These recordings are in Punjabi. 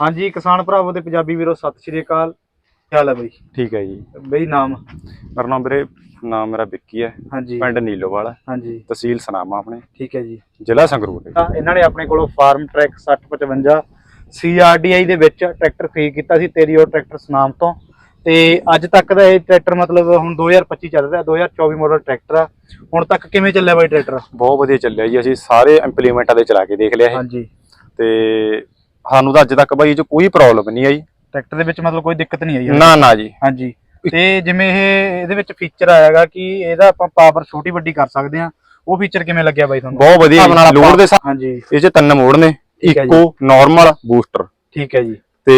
ਹਾਂਜੀ ਕਿਸਾਨ ਭਰਾਵੋ ਤੇ ਪੰਜਾਬੀ ਵੀਰੋ ਸਤਿ ਸ਼੍ਰੀ ਅਕਾਲ। ਕੀ ਹਾਲ ਹੈ ਬਈ? ਠੀਕ ਹੈ ਜੀ। ਬਈ ਨਾਮ? ਮੇਰਾ ਨਾਮ ਵੀਰੇ ਨਾਮ ਮੇਰਾ ਵਿੱਕੀ ਹੈ। ਹਾਂਜੀ। ਪਿੰਡ ਨੀਲੋਵਾਲ ਹਾਂਜੀ। ਤਹਿਸੀਲ ਸਨਾਮਾ ਆਪਣੇ। ਠੀਕ ਹੈ ਜੀ। ਜ਼ਿਲ੍ਹਾ ਸੰਗਰੂਰ। ਤਾਂ ਇਹਨਾਂ ਨੇ ਆਪਣੇ ਕੋਲੋਂ ਫਾਰਮ ਟਰੈਕ 6055 CRDI ਦੇ ਵਿੱਚ ਟਰੈਕਟਰ ਖਰੀਦ ਕੀਤਾ ਸੀ ਤੇਰੀ ਉਹ ਟਰੈਕਟਰ ਸਨਾਮ ਤੋਂ। ਤੇ ਅੱਜ ਤੱਕ ਦਾ ਇਹ ਟਰੈਕਟਰ ਮਤਲਬ ਹੁਣ 2025 ਚੱਲ ਰਿਹਾ 2024 ਮਾਡਲ ਟਰੈਕਟਰ ਆ। ਹੁਣ ਤੱਕ ਕਿਵੇਂ ਚੱਲਿਆ ਬਾਈ ਟਰੈਕਟਰ? ਬਹੁਤ ਵਧੀਆ ਚੱਲਿਆ ਜੀ ਅਸੀਂ ਸਾਰੇ ਇੰਪਲੀਮੈਂਟਾਂ ਦੇ ਚਲਾ ਕੇ ਦੇਖ ਲਿਆ ਇਹ। ਹਾਂਜੀ। ਤੇ ਸਾਨੂੰ ਤਾਂ ਅੱਜ ਤੱਕ ਬਾਈ ਇਹ 'ਚ ਕੋਈ ਪ੍ਰੋਬਲਮ ਨਹੀਂ ਆਈ। ਟਰੈਕਟਰ ਦੇ ਵਿੱਚ ਮਤਲਬ ਕੋਈ ਦਿੱਕਤ ਨਹੀਂ ਆਈ ਹੈ ਨਾ ਨਾ ਜੀ। ਹਾਂਜੀ। ਤੇ ਜਿਵੇਂ ਇਹ ਇਹਦੇ ਵਿੱਚ ਫੀਚਰ ਆਇਆਗਾ ਕਿ ਇਹਦਾ ਆਪਾਂ ਪਾਵਰ ਛੋਟੀ ਵੱਡੀ ਕਰ ਸਕਦੇ ਆ ਉਹ ਫੀਚਰ ਕਿਵੇਂ ਲੱਗਿਆ ਬਾਈ ਤੁਹਾਨੂੰ? ਬਹੁਤ ਵਧੀਆ ਹਿਸਾਬ ਨਾਲ ਲੋਡ ਦੇ ਹਿਸਾਬ- ਹਾਂਜੀ। ਇਹ 'ਚ ਤਿੰਨ ਮੋਡ ਨੇ। ਠੀਕ ਹੈ ਜੀ। ਇਕੋ ਨਾਰਮਲ ਬੂਸਟਰ ਠੀਕ ਹੈ ਜੀ। ਤੇ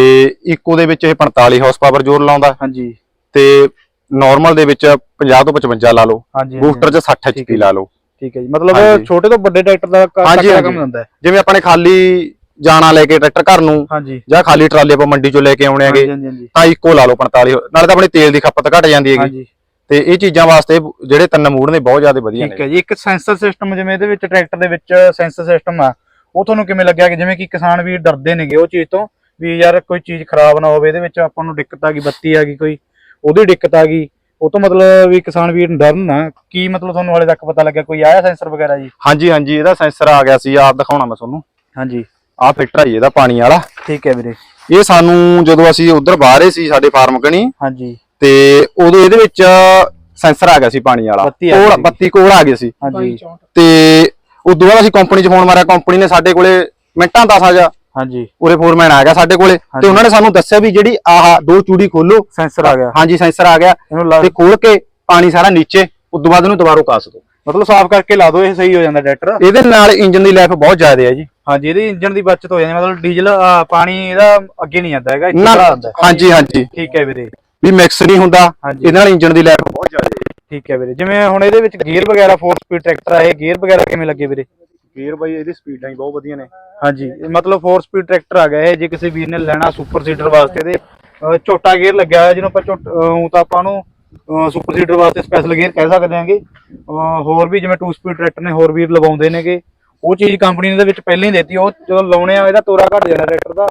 ਇਕੋ ਦੇ ਵਿੱਚ ਇਹ 45 ਹਾਰਸ ਪਾਵਰ ਜ਼ੋਰ ਲਾਉਂਦਾ। ਹਾਂਜੀ। ਤੇ ਨਾਰਮਲ ਦੇ ਵਿੱਚ 50 ਤੋਂ 55 ਲਾ ਲਓ। ਹਾਂਜੀ ਬੂਸਟਰ 'ਚ 60 ਠੀਕ HP ਹੈ। ਲਾ ਲਓ। ਠੀਕ ਹੈ ਜੀ। ਮਤਲਬ ਹਾਂਜੀ। ਛੋਟੇ ਤੋਂ ਵੱਡੇ ਟਰੈਕਟਰ ਦਾ ਕ- ਹਾਂਜੀ, ਤੱਕ ਦਾ ਹਾਂਜੀ। ਕੰਮ ਹੁੰਦਾ ਹੈ। ਜਿਵੇਂ ਆਪਣੇ ਖਾਲੀ ਜਾਣਾ ਲੈ ਕੇ ਟਰੈਕਟਰ ਘਰ ਨੂੰ ਹਾਂਜੀ। ਜਾਂ ਖਾਲੀ ਟਰਾਲੀ ਆਪਾਂ ਮੰਡੀ ਚੋਂ ਲੈ ਕੇ ਆਉਣੇ ਹੈਗੇ ਹਾਂਜੀ ਹਾਂਜੀ ਤਾਂ ਇੱਕੋ ਲਾ ਲਓ 45 ਨਾਲੇ ਤਾਂ ਆਪਣੇ ਤੇਲ ਦੀ ਖਪਤ ਘਟ ਜਾਂਦੀ ਹੈਗੀ। ਤੇ ਇਹ ਚੀਜ਼ਾਂ ਵਾਸਤੇ ਜਿਹੜੇ ਤਿੰਨ ਮੂਡ ਨੇ ਬਹੁਤ ਜ਼ਿਆਦਾ ਵਧੀਆ ਠੀਕ ਨੇ। ਹੈ ਜੀ ਇੱਕ ਸੈਂਸਰ ਸਿਸਟਮ ਜਿਵੇਂ ਇਹਦੇ ਵਿੱਚ ਟਰੈਕਟਰ ਦੇ ਵਿੱਚ ਸੈਂਸਰ ਸਿਸਟਮ ਆ ਉਹ ਤੁਹਾਨੂੰ ਕਿਵੇਂ ਲੱਗਿਆ ਕਿ ਜਿਵੇਂ ਕਿ ਕਿਸਾਨ ਵੀ ਡਰਦੇ ਨੇਗੇ ਉਹ ਚੀਜ਼ ਤੋਂ ਵੀ ਯਾਰ ਕੋਈ ਚੀਜ਼ ਖਰਾਬ ਨਾ ਹੋਵੇ ਇਹਦੇ ਵਿੱਚ ਆਪਾਂ ਨੂੰ ਦਿੱਕਤ ਆ ਗਈ ਬੱਤੀ ਆ ਗਈ ਕੋਈ ਉਹਦੀ ਦਿੱਕਤ ਆ ਗਈ। ਉਹ ਤੋਂ ਮਤਲਬ ਵੀ ਕਿਸਾਨ ਵੀਰ ਡਰਨ ਨਾ ਕੀ ਮਤਲਬ ਤੁਹਾਨੂੰ ਹਾਲੇ ਤੱਕ ਪਤਾ ਲੱਗਿਆ ਕੋਈ ਆਇਆ ਸੈਂਸਰ ਵਗੈਰਾ ਜੀ? ਹਾਂਜੀ ਹਾਂਜੀ ਇਹਦਾ ਸੈਂਸਰ ਆ ਗਿਆ ਸੀ ਆਪ ਦਿਖਾਉਣਾ ਮੈਂ ਤੁਹਾਨੂੰ। ਹਾਂਜੀ। ਆਹ ਫਿਲਟਰ ਹੈ ਇਹਦਾ ਪਾਣੀ ਵਾਲਾ। ਠੀਕ ਹੈ ਵੀਰੇ। ਇਹ ਸਾਨੂੰ ਜਦੋਂ ਅਸੀਂ ਉਧਰ ਬਾਹਰੇ ਸੀ ਸਾਡੇ ਫਾਰਮ ਕਣੀ ਹਾਂਜੀ। ਤੇ ਉਦੋਂ ਇਹਦੇ ਵਿੱਚ ਸੈਂਸਰ ਆ ਗਿਆ ਸੀ ਪਾਣੀ ਵਾਲਾ। ਆ ਕੋਲ। ਬੱਤੀ ਕੋਲ ਆ ਗਈ ਸੀ। ਹਾਂਜੀ। ਤੇ ਉਦੋਂ ਬਾਅਦ ਅਸੀਂ ਕੰਪਨੀ 'ਚ ਫੋਨ ਮਾਰਿਆ ਕੰਪਨੀ ਨੇ ਸਾਡੇ ਕੋਲੇ ਮਿੰਟਾਂ ਦਾ ਸਾਜਾ ਹਾਂਜੀ। ਉਰੇ ਫੋਰਮੈਨ ਆ ਗਿਆ ਸਾਡੇ ਕੋਲੇ। ਤੇ ਉਹਨਾਂ ਨੇ ਸਾਨੂੰ ਦੱਸਿਆ ਵੀ ਜਿਹੜੀ ਆਹ ਦੋ ਚੂੜੀ ਖੋਲੋ। ਸੈਂਸਰ ਆ ਗਿਆ। ਹਾਂਜੀ ਸੈਂਸਰ ਆ ਗਿਆ। ਤੇ ਖੋਲ ਕੇ ਪਾਣੀ ਸਾਰਾ ਨੀਚੇ ਉਦੋਂ ਬਾਅਦ ਇਹਨੂੰ ਦੁਬਾਰਾ ਕਾਸ ਦੋ ਮਤਲਬ ਸਾਫ਼ ਕਰਕੇ ਲਾ ਦਿਓ ਇਹ ਸਹੀ ਹੋ ਜਾਂਦਾ ਟਰੈਕਟਰ। ਇਹਦੇ ਨਾਲ ਇੰਜਨ ਦੀ ਲਾਈਫ ਬਹੁਤ ਜ਼ਿਆਦਾ ਹੈ ਜੀ। ਹਾਂਜੀ ਇਹਦੀ ਇੰਜਨ ਦੀ ਬਚਤ ਹੋ ਜਾਂਦੀ ਮਤਲਬ ਡੀਜ਼ਲ ਪਾਣੀ ਇਹਦਾ ਅੱਗੇ ਨਹੀਂ ਜਾਂਦਾ ਹੈਗਾ ਇੱਥੇ ਨਾ ਭਰਾ ਹੁੰਦਾ ਹੈ। ਹਾਂਜੀ ਹਾਂਜੀ। ਠੀਕ ਹੈ ਵੀਰੇ। ਵੀ ਮਿਕਸ ਨਹੀਂ ਹੁੰਦਾ ਹਾਂਜੀ। ਇਹਦੇ ਨਾਲ ਇੰਜਨ ਦੀ ਲਾਈਫ ਬਹੁਤ ਜ਼ਿਆਦਾ ਹੈ। ਠੀਕ ਹੈ ਵੀਰੇ ਜਿਵੇਂ ਹੁਣ ਇਹਦੇ ਵਿੱਚ ਗੇਅਰ ਵਗੈਰਾ 4 ਸਪੀਡ ਟਰੈਕਟਰ ਆ ਇਹ ਗੇਅਰ ਵਗੈਰਾ ਕਿਵੇਂ ਲੱਗੇ ਵੀਰੇ? ਗੇਅਰ ਬਾਈ ਇਹਦੀ ਸਪੀਡਾਂ ਹੀ ਬਹੁਤ ਵਧੀਆ ਨੇ। ਹਾਂਜੀ ਇਹ ਮਤਲਬ 4 ਸਪੀਡ ਟਰੈਕਟਰ ਆ ਗਿਆ ਇਹ ਜੇ ਕਿਸੇ ਵੀਰ ਨੇ ਲੈਣਾ ਸੁਪਰ ਸੀਡਰ ਵਾਸਤੇ ਤੇ ਅਹ, ਛੋਟਾ ਗੇਅਰ ਲੱਗਿਆ ਹੋਇਆ ਜਿਹਨੂੰ ਆਪਾਂ ਝੋਟ- ਅਹ, ਊਂ ਤਾਂ ਆਪਾਂ ਨੂੰ ਸੁਪਰ ਸੀਡਰ ਵਾਸਤੇ ਸਪੈਸ਼ਲ ਗੇਅਰ ਕਹਿ ਸਕਦੇ ਹਾਂਗੇ। ਅਹ, ਹੋਰ ਵੀ ਜਿਵੇਂ 2 ਸਪੀਡ ਟਰੈਕਟਰ ਨੇ ਹੋਰ ਵੀਰ ਲਵਾਉਂਦੇ ਨੇਗੇ। ਉਹ ਚੀਜ਼ ਕੰਪਨੀ ਨੇ ਦੇ ਵਿੱਚ ਪਹਿਲਾਂ ਹੀ ਦਿੱਤੀ ਉਹ ਜਦੋਂ ਲਾਉਣੇ ਆ ਇਹਦਾ ਤੋਰਾ ਘਟ ਜਾਣਾ ਟਰੈਕਟਰ ਦਾ।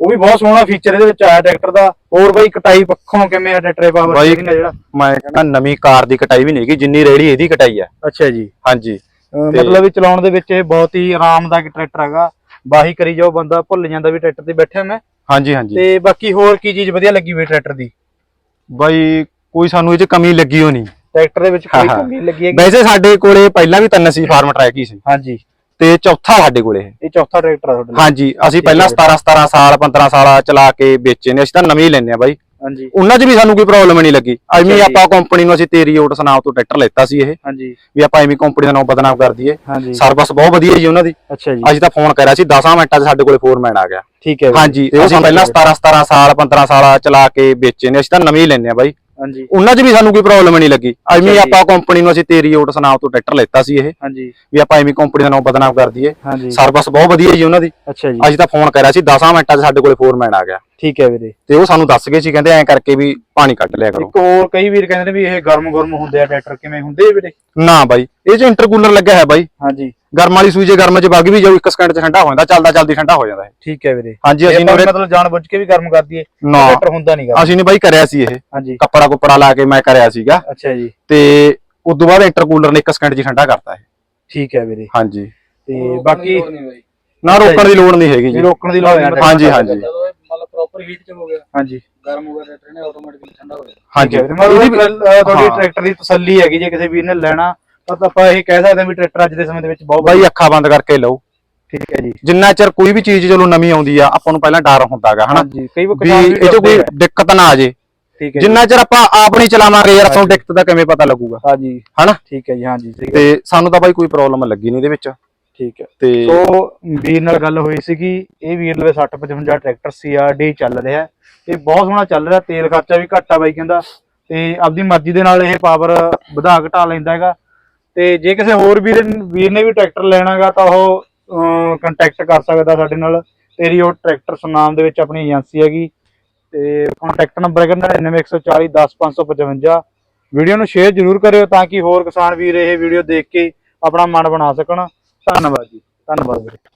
ਉਹ ਵੀ ਬਹੁਤ ਸੋਹਣਾ ਫੀਚਰ ਇਹਦੇ ਵਿੱਚ ਆਇਆ ਟਰੈਕਟਰ ਦਾ। ਹੋਰ ਬਾਈ ਕਟਾਈ ਪੱਖੋਂ ਕਿਵੇਂ ਆ ਟਰੈਕਟਰ ਪਾਵਰ ਆ ਜਿਹੜਾ? ਮੈਂ ਕਹਿੰਦਾ ਨਵੀਂ ਕਾਰ ਦੀ ਕਟਾਈ ਵੀ ਨਹੀਂ ਹੈਗੀ ਜਿੰਨੀ ਰੇੜੀ ਇਹਦੀ ਕਟਾਈ ਹੈ ਅੱਛਾ ਜੀ। ਹਾਂਜੀ। ਮਤਲਬ ਵੀ ਚਲਾਉਣ ਦੇ ਵਿੱਚ ਇਹ ਬਹੁਤ ਹੀ ਆਰਾਮਦਾਇਕ ਟਰੈਕਟਰ ਹੈਗਾ। ਬਾਹੀ ਕਰੀ ਜਾਓ ਬੰਦਾ ਭੁੱਲ ਜਾਂਦਾ ਵੀ ਟਰੈਕਟਰ ਤੇ ਬੈਠਿਆ ਮੈਂ। ਹਾਂਜੀ ਹਾਂਜੀ। ਤੇ ਬਾਕੀ ਹੋਰ ਕੀ ਚੀਜ਼ ਵਧੀਆ ਲੱਗੀ ਵੀ ਟਰੈਕਟਰ ਦੀ? ਬਾਈ ਕੋਈ ਸਾਨੂੰ ਇਹ ਚ ਕਮੀ ਲੱਗੀ ਹੋ ਨਹੀਂ ਟਰੈਕਟਰ ਦੇ ਵਿੱਚ ਕੋਈ ਹਾਂ। ਕਮੀ ਲੱਗੀ ਹੈਗੀ? ਵੈਸੇ ਸਾਡੇ ਕੋਲੇ ਪਹਿਲਾਂ ਵੀ ਤਿੰਨ ਸੀ ਫਾਰਮ ਟਰੈਕ ਹੀ ਸੀ। ਹਾਂਜੀ। ਤੇ ਚੌਥਾ ਸਾਡੇ ਕੋਲੇ ਇਹ। ਇਹ ਚੌਥਾ ਟਰੈਕਟਰ ਆ ਤੁਹਾਡੇ ਹਾਂਜੀ ਅਸੀਂ ਪਹਿਲਾਂ 17 17 ਸਾਲ 15 ਸਾਲ ਚਲਾ ਕੇ ਵੇਚੇ ਨੇ ਅਸੀਂ ਤਾਂ ਨਵੇਂ ਹੀ ਲੈਨੇ ਆ ਬਾਈ। ਹਾਂਜੀ। ਉਹਨਾਂ 'ਚ ਵੀ ਸਾਨੂੰ ਕੋਈ ਪ੍ਰੋਬਲਮ ਨਹੀਂ ਲੱਗੀ। ਐਵੇਂ। ਆਪਾਂ ਕੰਪਨੀ ਨੂੰ ਅਸੀਂ ਤੇਰੀ ਓਟ ਸੁਨਾਮ ਤੋਂ ਟਰੈਕਟਰ ਲੈਤਾ ਸੀ ਇਹ। ਹਾਂਜੀ। ਵੀ ਆਪਾਂ ਐਵੇਂ ਕੰਪਨੀ ਦਾ ਨਾਮ ਬਦਨਾਮ ਕਰ ਦਈਏ। ਸਰਵਿਸ ਬਹੁਤ ਵਧੀਆ ਜੀ ਉਹਨਾਂ ਦੀ। ਅੱਛਾ ਜੀ। ਅਸੀਂ ਤਾਂ ਫੋਨ ਕਰਿਆ ਸੀ 10 ਮਿੰਟਾਂ 'ਚ ਸਾਡੇ ਕੋਲੇ ਫੋਰਮੈਨ ਆ ਗਿਆ। ਠੀਕ ਹੈ। ਹਾਂਜੀ ਅਸੀਂ ਪਹਿਲਾਂ 17 17 ਸਾਲ 15 ਸਾਲ ਚਲਾ ਕੇ ਵੇਚੇ ਨੇ ਅਸੀਂ ਤਾਂ ਨਵੇਂ ਹੀ ਲੈਨੇ ਆ ਬਾਈ। ਹਾਂਜੀ। ਉਹਨਾਂ 'ਚ ਵੀ ਸਾਨੂੰ ਕੋਈ ਪ੍ਰੋਬਲਮ ਨਹੀਂ ਲੱਗੀ। ਐਵੇਂ। ਆਪਾਂ ਕੰਪਨੀ ਨੂੰ ਅਸੀਂ ਤੇਰੀ ਓਟ ਸੁਨਾਮ ਤੋਂ ਟਰੈਕਟਰ ਲੈਤਾ ਸੀ ਇਹ। ਹਾਂਜੀ। ਵੀ ਆਪਾਂ ਐਵੇਂ ਕੰਪਨੀ ਦਾ ਨਾਮ ਬਦਨਾਮ ਕਰ ਦਈਏ। ਸਰਵਿਸ ਬਹੁਤ ਵਧੀਆ ਜੀ ਉਹਨਾਂ ਦੀ। ਅੱਛਾ ਜੀ। ਅਸੀਂ ਤਾਂ ਫੋਨ ਕਰਿਆ ਸੀ 10 ਮਿੰਟਾਂ 'ਚ ਸਾਡੇ ਕੋਲੇ ਫੋਰਮੈਨ ਆ ਗਿਆ। ਠੀਕ ਹੈ ਵੀਰੇ। ਤੇ ਉਹ ਸਾਨੂੰ ਦੱਸ ਗਏ ਸੀ ਕਹਿੰਦੇ ਐਂ ਕਰਕੇ ਵੀ ਪਾਣੀ ਕੱਢ ਲਿਆ ਕਰੋ। ਇੱਕ ਹੋਰ ਕਈ ਵੀਰ ਕਹਿੰਦੇ ਨੇ ਵੀ ਇਹ ਗਰਮ ਗਰਮ ਹੁੰਦੇ ਆ ਟਰੈਕਟਰ ਕਿਵੇਂ ਹੁੰਦੇ ਆ ਵੀਰੇ? ਨਾ ਬਾਈ ਇਹ 'ਚ ਇੰਟਰਕੂਲਰ ਲੱਗਿਆ ਹੈ ਬਾਈ ਹਾਂਜੀ। ਗਰਮ ਵਾਲੀ ਸੂਈ ਜੇ ਗਰਮ 'ਚ ਵਗ ਵੀ ਜਾਊ ਇੱਕ ਸਕਿੰਟ 'ਚ ਠੰਡਾ ਹੋ ਜਾਂਦਾ ਚੱਲਦਾ ਚੱਲਦੀ ਠੰਡਾ ਹੋ ਜਾਂਦਾ ਹੈ ਠੀਕ ਹੈ ਵੀਰੇ। ਹਾਂਜੀ ਅਸੀਂ ਨੇ ਮਤਲਬ ਜਾਣ ਬੁੱਝ ਕੇ ਵੀ ਗਰਮ ਕਰ ਦਈਏ ਨਾ। ਟਰੈਕਟਰ ਹੁੰਦਾ ਨਹੀਂਗਾ ਅਸੀਂ ਨੇ ਬਾਈ ਕਰਿਆ ਸੀ ਇਹ। ਹਾਂਜੀ। ਕੱਪੜਾ ਕੁੱਪੜਾ ਲਾ ਕੇ ਮੈਂ ਕਰਿਆ ਸੀਗਾ। ਅੱਛਾ ਜੀ। ਤੇ ਉਸ ਤੋਂ ਬਾਅਦ ਇੰਟਰਕੂਲਰ ਨੇ ਇੱਕ ਸਕਿੰਟ 'ਚ ਠੰਡਾ ਕਰਤਾ ਹੈ ਠੀਕ ਹੈ ਵੀਰੇ। ਹਾਂਜੀ। ਤੇ ਬਾਕੀ ਨਾ ਰੋਕਣ ਦੀ ਲੋੜ ਨਹੀਂ ਹੈਗੀ ਜੀ। ਰੋਕਣ ਦੀ ਲੋੜ ਨਹੀਂ ਹਾਂਜੀ ਹਾਂਜੀ। ਪ੍ਰੋਪਰ ਹੀਟ ਚ ਹੋ ਗਿਆ। ਹਾਂਜੀ। ਗਰਮ ਹੋ ਗਿਆ ਟਰੈਕਟਰ ਨੇ ਆਟੋਮੈਟਿਕਲੀ ਠੰਡਾ ਹੋ ਗਿਆ। ਹਾਂਜੀ ਮਤਲਬ ਤੁਹਾਡੀ। ਟਰੈਕਟਰ ਦੀ ਤਸੱਲੀ ਹੈਗੀ ਜੇ ਕਿਸੇ ਵੀਰ ਨੇ ਲੈਣਾ ਤਾਂ ਆਪਾਂ ਇਹ ਕਹਿ ਸਕਦੇ ਹਾਂ ਵੀ ਟਰੈਕਟਰ ਅੱਜ ਦੇ ਸਮੇਂ ਦੇ ਵਿੱਚ ਬਹੁਤ ਬਾਈ ਅੱਖਾਂ ਬੰਦ ਕਰਕੇ ਲਓ। ਠੀਕ ਹੈ ਜੀ। ਜਿੰਨਾ ਚਿਰ ਕੋਈ ਵੀ ਚੀਜ਼ ਚਲੋ ਨਵੀਂ ਆਉਂਦੀ ਆ ਆਪਾਂ ਨੂੰ ਪਹਿਲਾਂ ਡਰ ਹੁੰਦਾਗਾ ਹਨਾ? ਕਈ ਵਾਰ ਵੀ ਕਿਸਾਨ ਇਹ 'ਚ ਕੋਈ ਦਿੱਕਤ ਨਾ ਆ ਜੇ। ਠੀਕ ਹੈ ਜਿੰਨਾ ਚਿਰ ਆਪਾਂ ਆਪ ਨਹੀਂ ਚਲਾਵਾਂਗੇ ਯਾਰ ਆਪਾਂ ਨੂੰ ਦਿੱਕਤ ਦਾ ਕਿਵੇਂ ਪਤਾ ਲੱਗੂਗਾ? ਹਾਂਜੀ। ਹਨਾ? ਠੀਕ ਹੈ ਜੀ ਹਾਂਜੀ ਤੇ ਸਾਨੂੰ ਤਾਂ ਬਾਈ ਕੋਈ ਪ੍ਰੋਬਲਮ ਲੱਗੀ ਨਹੀਂ ਇਹਦੇ ਵਿੱਚ। ਠੀਕ ਹੈ। ਤੇ ਸੋ ਵੀਰ ਨਾਲ ਗੱਲ ਹੋਈ ਸੀਗੀ ਇਹ ਵੀਰ ਲਵੇ 60 55 ਟਰੈਕਟਰ ਸੀਆਰਡੀ ਚੱਲ ਰਿਹਾ। ਇਹ ਬਹੁਤ ਸੋਹਣਾ ਚੱਲ ਰਿਹਾ ਤੇਲ ਖਰਚਾ ਵੀ ਘੱਟ ਆ ਬਾਈ ਕਹਿੰਦਾ। ਤੇ ਆਪਦੀ ਮਰਜ਼ੀ ਦੇ ਨਾਲ ਇਹ ਪਾਵਰ ਵਧਾ ਘਟਾ ਲੈਂਦਾ ਹੈਗਾ। ਤੇ ਜੇ ਕਿਸੇ ਹੋਰ ਵੀਰ ਵੀਰ ਨੇ ਵੀ ਟਰੈਕਟਰ ਲੈਣਾਗਾ ਤਾਂ ਉਹ ਕੰਟੈਕਟ ਕਰ ਸਕਦਾ ਸਾਡੇ ਨਾਲ। ਤੇਰੀ ਉਹ ਟਰੈਕਟਰ ਸੁਨਾਮ ਦੇ ਵਿੱਚ ਆਪਣੀ ਏਜੰਸੀ ਹੈਗੀ। ਤੇ ਕੰਟੈਕਟ ਨੰਬਰ ਹੈਗਾ 99140 10555 ਵੀਡੀਓ ਨੂੰ ਸ਼ੇਅਰ ਜ਼ਰੂਰ ਕਰਿਓ ਤਾਂ ਕਿ ਹੋਰ ਕਿਸਾਨ ਵੀਰ ਇਹ ਵੀਡੀਓ ਦੇਖ ਕੇ ਆਪਣਾ ਮਨ ਬਣਾ ਸਕਣ। ਧੰਨਵਾਦ ਜੀ ਧੰਨਵਾਦ ਵੀਰੇ।